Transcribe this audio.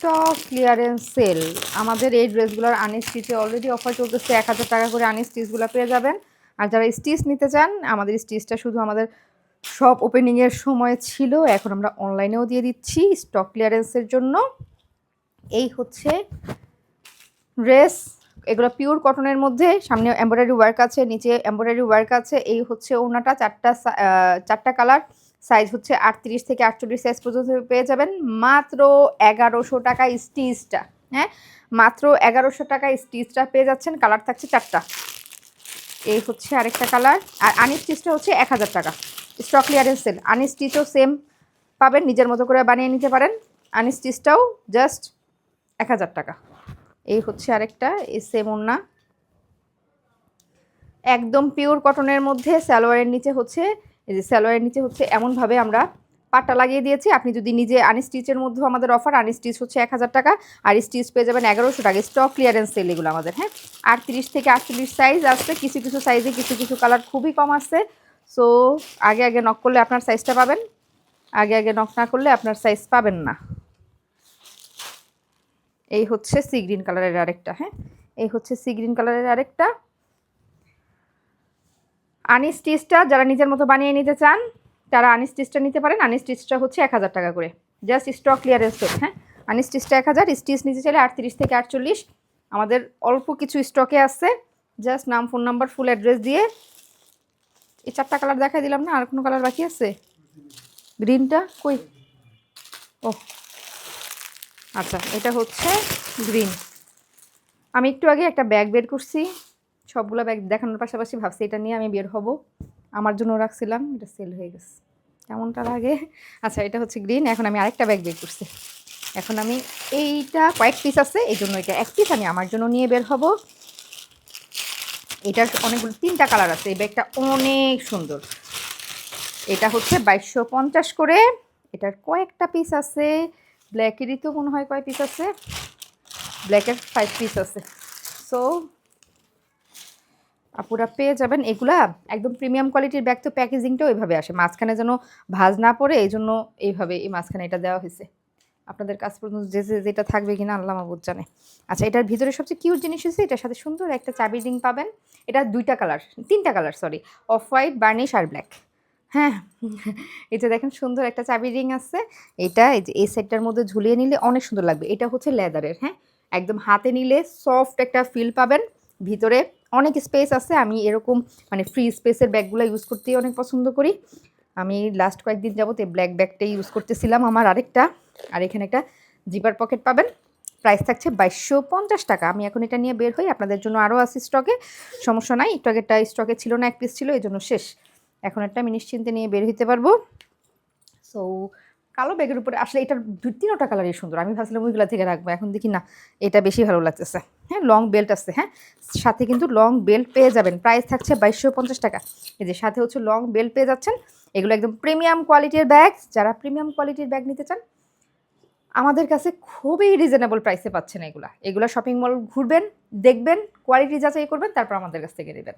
Stock clearance sell আমাদের এই ড্রেসগুলোর আনস্টিচে already offer চলতেছে এক হাজার টাকা করে আনস্টিচগুলো পেয়ে যাবেন। আর যারা স্টিচ নিতে চান, আমাদের স্টিচটা শুধু আমাদের সব ওপেনিংয়ের সময় ছিল, এখন আমরা অনলাইনেও দিয়ে দিচ্ছি স্টক ক্লিয়ারেন্সের জন্য। এই হচ্ছে ড্রেস এগুলো পিওর কটনের মধ্যে, সামনে এমব্রয়ডারি ওয়ার্ক আছে, নিচে এমব্রয়ডারি ওয়ার্ক আছে, এই হচ্ছে ওনাটা চারটা চারটা কালার সাইজ হচ্ছে আটত্রিশ থেকে আটচল্লিশ সাইজ পর্যন্ত পেয়ে যাবেন। মাত্র এগারোশো টাকা স্টিচটা হ্যাঁ? মাত্র এগারোশো টাকা স্টিচটা পেয়ে যাচ্ছেন। কালার থাকছে চারটা। এই হচ্ছে আরেকটা কালার। আর আনি স্টিচটা হচ্ছে এক হাজার টাকা। Stock clearance sale. আনি স্টিচও সেম পাবেন, নিজের মতো করে বানিয়ে নিতে পারেন। আনি স্টিচটাও জাস্ট এক হাজার টাকা। এই হচ্ছে আরেকটা, এই সেম ওড়না। একদম পিওর কটনের মধ্যে সালোয়ারের নিচে হচ্ছে এই যে সালোয়ারের নিচে হচ্ছে এমনভাবে আমরা পাটটা লাগিয়ে দিয়েছি। আপনি যদি নিজে আনস্টিচের মধ্যেও আমাদের অফার আনস্টিচ হচ্ছে এক হাজার টাকা আর স্টিচ পেয়ে যাবেন এগারোশো টাকা। স্টক ক্লিয়ারেন্স সেল এগুলো আমাদের হ্যাঁ? আটত্রিশ থেকে আটচল্লিশ সাইজ আসছে, কিছু কিছু সাইজে কিছু কিছু কালার খুবই কম আসছে। সো আগে আগে নক করলে আপনার সাইজটা পাবেন, আগে আগে নক না করলে আপনার সাইজ পাবেন না। এই হচ্ছে সি গ্রিন কালারের আরেকটা হ্যাঁ? এই হচ্ছে সি গ্রিন কালারের আরেকটা। আনি স্টিচটা যারা নিজের মতো বানিয়ে নিতে চান, তারা আনি স্টিচটা নিতে পারেন। আনি স্টিচটা হচ্ছে এক হাজার টাকা করে। জাস্ট স্টক ক্লিয়ারেন্স সেল হ্যাঁ? আনি স্টিচটা এক হাজার, স্টিচ নিতে চাইলে আটত্রিশ থেকে আটচল্লিশ। আমাদের অল্প কিছু স্টকে আসছে জাস্ট নাম ফোন নাম্বার ফুল অ্যাড্রেস দিয়ে। এই চারটা কালার দেখাই দিলাম না, আর কোনো কালার বাকি আছে? গ্রিনটা কই? ও আচ্ছা এটা হচ্ছে গ্রিন আমি একটু আগে একটা ব্যাগ বের করছি। সবগুলো ব্যাগ দেখানোর পাশাপাশি ভাবছি, এটা নিয়ে আমি বের হব। আমার জন্য রাখছিলাম, এটা সেল হয়ে গেছে। কেমনটা লাগে? আচ্ছা এটা হচ্ছে গ্রিন এখন আমি আরেকটা ব্যাগ বের করছি। এখন আমি এইটা, কয়েক পিস আছে, এই জন্য এটা এক পিস আমি আমার জন্য নিয়ে বের হব। এটার অনেকগুলো, তিনটা কালার আছে, এই ব্যাগটা অনেক সুন্দর। এটা হচ্ছে বাইশশো পঞ্চাশ করে। এটার কয়েকটা পিস আছে। ব্ল্যাকেরই তো মনে হয় কয় পিস আছে? ব্ল্যাকের ফাইভ পিস আছে। সো আপুরা পেয়ে যাবেন। এগুলা একদম প্রিমিয়াম কোয়ালিটির ব্যাগ তো প্যাকেজিংটাও এইভাবে আসে। মাঝখানে যেন ভাজ না পড়ে এই জন্য এইভাবে এই মাঝখানে এটা দেওয়া হয়েছে। আপনাদের কাছ পর্যন্ত যে যেটা থাকবে কিনা আল্লাহ মাবুদ জানে। আচ্ছা এটার ভিতরে সবচেয়ে কিউট জিনিস হচ্ছে এটার সাথে সুন্দর একটা চাবি রিং পাবেন। এটা দুইটা কালার তিনটা colour sorry off white varnish আর ব্ল্যাক হ্যাঁ এটা দেখেন সুন্দর একটা চাবি রিং আছে। এটা এই যে, এই সেটটার মধ্যে ঝুলিয়ে নিলে অনেক সুন্দর লাগবে। এটা হচ্ছে লেদারের হ্যাঁ? একদম হাতে নিলে সফট একটা ফিল পাবেন। ভিতরে অনেক স্পেস আছে। আমি এরকম মানে ফ্রি স্পেসের ব্যাগগুলো ইউজ করতেই অনেক পছন্দ করি। আমি লাস্ট কয়েকদিন যাবত এই ব্ল্যাক ব্যাগটাই ইউজ করতেছিলাম আমার আরেকটা। আর এখানে একটা জিপার পকেট পাবেন। প্রাইস থাকছে বাইশশো পঞ্চাশ টাকা। আমি এখন এটা নিয়ে বের হই। আপনাদের জন্য আরও আছে স্টকে সমস্যা নাই। একটু আগেরটা স্টকে ছিল না, এক পিস ছিল এই জন্য শেষ। এখন একটা আমি নিশ্চিন্তে নিয়ে বের হইতে পারব। সো কালো ব্যাগের উপরে, আসলে এটার দু তিনটা কালারই সুন্দর। আমি ভাবছিলাম ওইগুলো থেকে রাখব, এখন দেখি না, এটা বেশি ভালো লাগতেছে। হ্যাঁ লং বেল্ট আছে হ্যাঁ? সাথে কিন্তু লং বেল্ট পেয়ে যাবেন। প্রাইস থাকছে বাইশশো পঞ্চাশ টাকা। এই যে সাথে হচ্ছে লং বেল্ট পেয়ে যাচ্ছেন। এগুলো একদম প্রিমিয়াম কোয়ালিটির ব্যাগ যারা প্রিমিয়াম কোয়ালিটির ব্যাগ নিতে চান, আমাদের কাছে খুবই রিজনেবল প্রাইসে পাচ্ছেন এগুলা। এগুলো শপিং মল ঘুরবেন, দেখবেন কোয়ালিটি যাচাই করবেন, তারপর আমাদের কাছ থেকে নেবেন।